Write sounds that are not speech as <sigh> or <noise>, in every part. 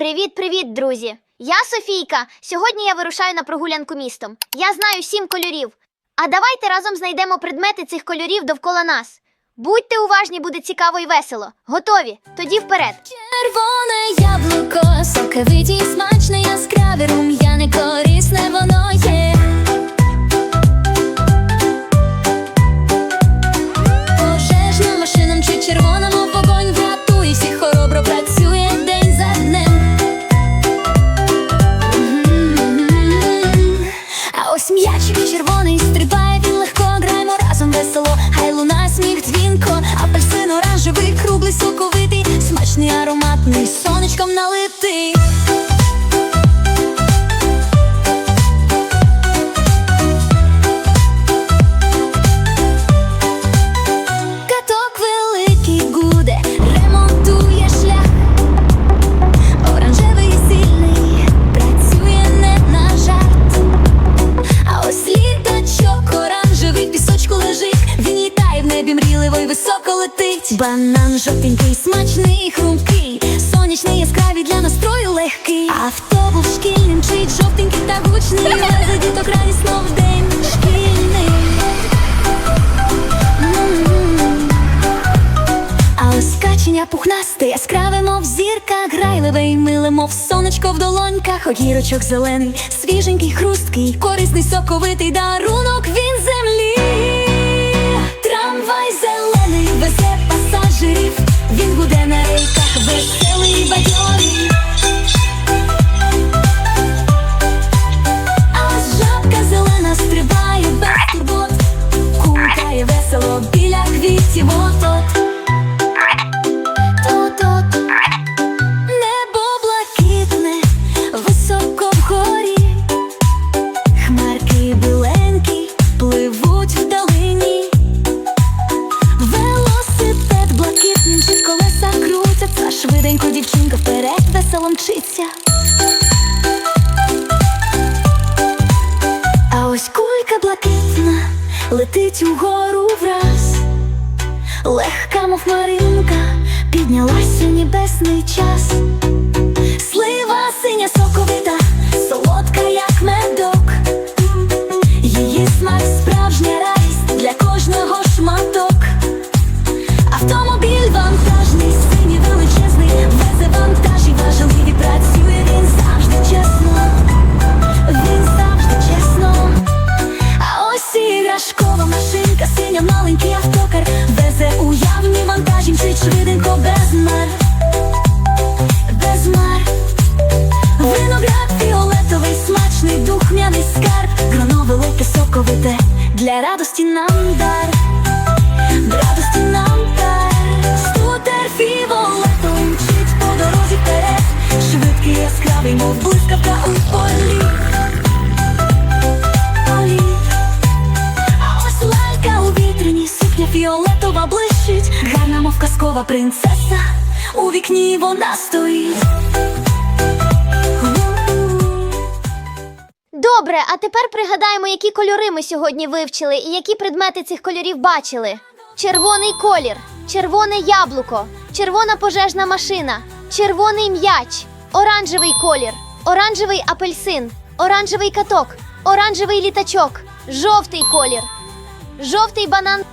Привіт, привіт, друзі! Я Софійка. Сьогодні я вирушаю на прогулянку містом. Я знаю сім кольорів. А давайте разом знайдемо предмети цих кольорів довкола нас. Будьте уважні, буде цікаво і весело. Готові? Тоді вперед. Червоне яблуко, соковиті, смачне, яскраве, рум'яне, м'ячик червоний стрибає, він легко граємо разом весело, хай луна сміх дзвінко, апельсин оранжевий, круглий, соковитий, смачний, ароматний, сонечком налитий. Летить. Банан жовтенький, смачний, хрумкий, сонячний, яскравий для настрою легкий. Автобус шкільний мчить, жовтенький та гучний. <laughs> Везе діток радісно в день шкільний. Каченя пухнасте, яскраве, мов зірка, грайливе й миле, мов сонечко в долоньках, огірочок зелений, свіженький, хрусткий, корисний, соковитий дарунок він квітів от-от. Тут-тут небо блакитне, високо вгорі, хмарки біленькі пливуть вдалині. Велосипед блакитний мчить, колеса крутяться, швиденько дівчинка вперед весело мчиться. Ось кулька блакитна летить угору враз. Легка, мов маринка, піднялася небесний час. Уявні вантажі, швиденько без мар. Без мар. Виноград фіолетовий, смачний, духмяний скарб. Гроно велике, соковите, для радості нам дар. Для радості нам дар. Скутер фіолетовий мчить по дорозі вперед. Швидкий, яскравий, мов блискавка у полі. Полі. А ось лалька у вітрині, сукня фіолетова гарна, мов казкова принцеса, у вікні вона стоїть. Добре, а тепер пригадаємо, які кольори ми сьогодні вивчили і які предмети цих кольорів бачили. Червоний колір, червоне яблуко, червона пожежна машина, червоний м'яч, оранжевий колір, оранжевий апельсин, оранжевий каток, оранжевий літачок, жовтий колір, жовтий банан,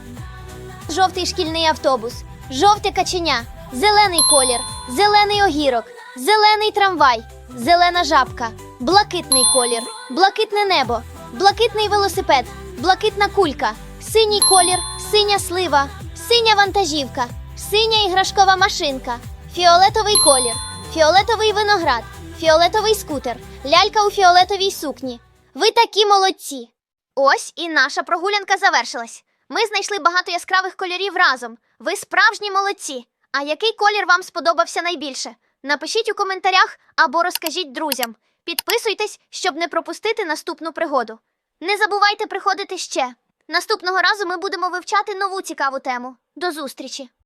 жовтий шкільний автобус, жовте каченя, зелений колір, зелений огірок, зелений трамвай, зелена жабка, блакитний колір, блакитне небо, блакитний велосипед, блакитна кулька, синій колір, синя слива, синя вантажівка, синя іграшкова машинка, фіолетовий колір, фіолетовий виноград, фіолетовий скутер, лялька у фіолетовій сукні. Ви такі молодці! Ось і наша прогулянка завершилась. Ми знайшли багато яскравих кольорів разом. Ви справжні молодці. А який колір вам сподобався найбільше? Напишіть у коментарях або розкажіть друзям. Підписуйтесь, щоб не пропустити наступну пригоду. Не забувайте приходити ще. Наступного разу ми будемо вивчати нову цікаву тему. До зустрічі!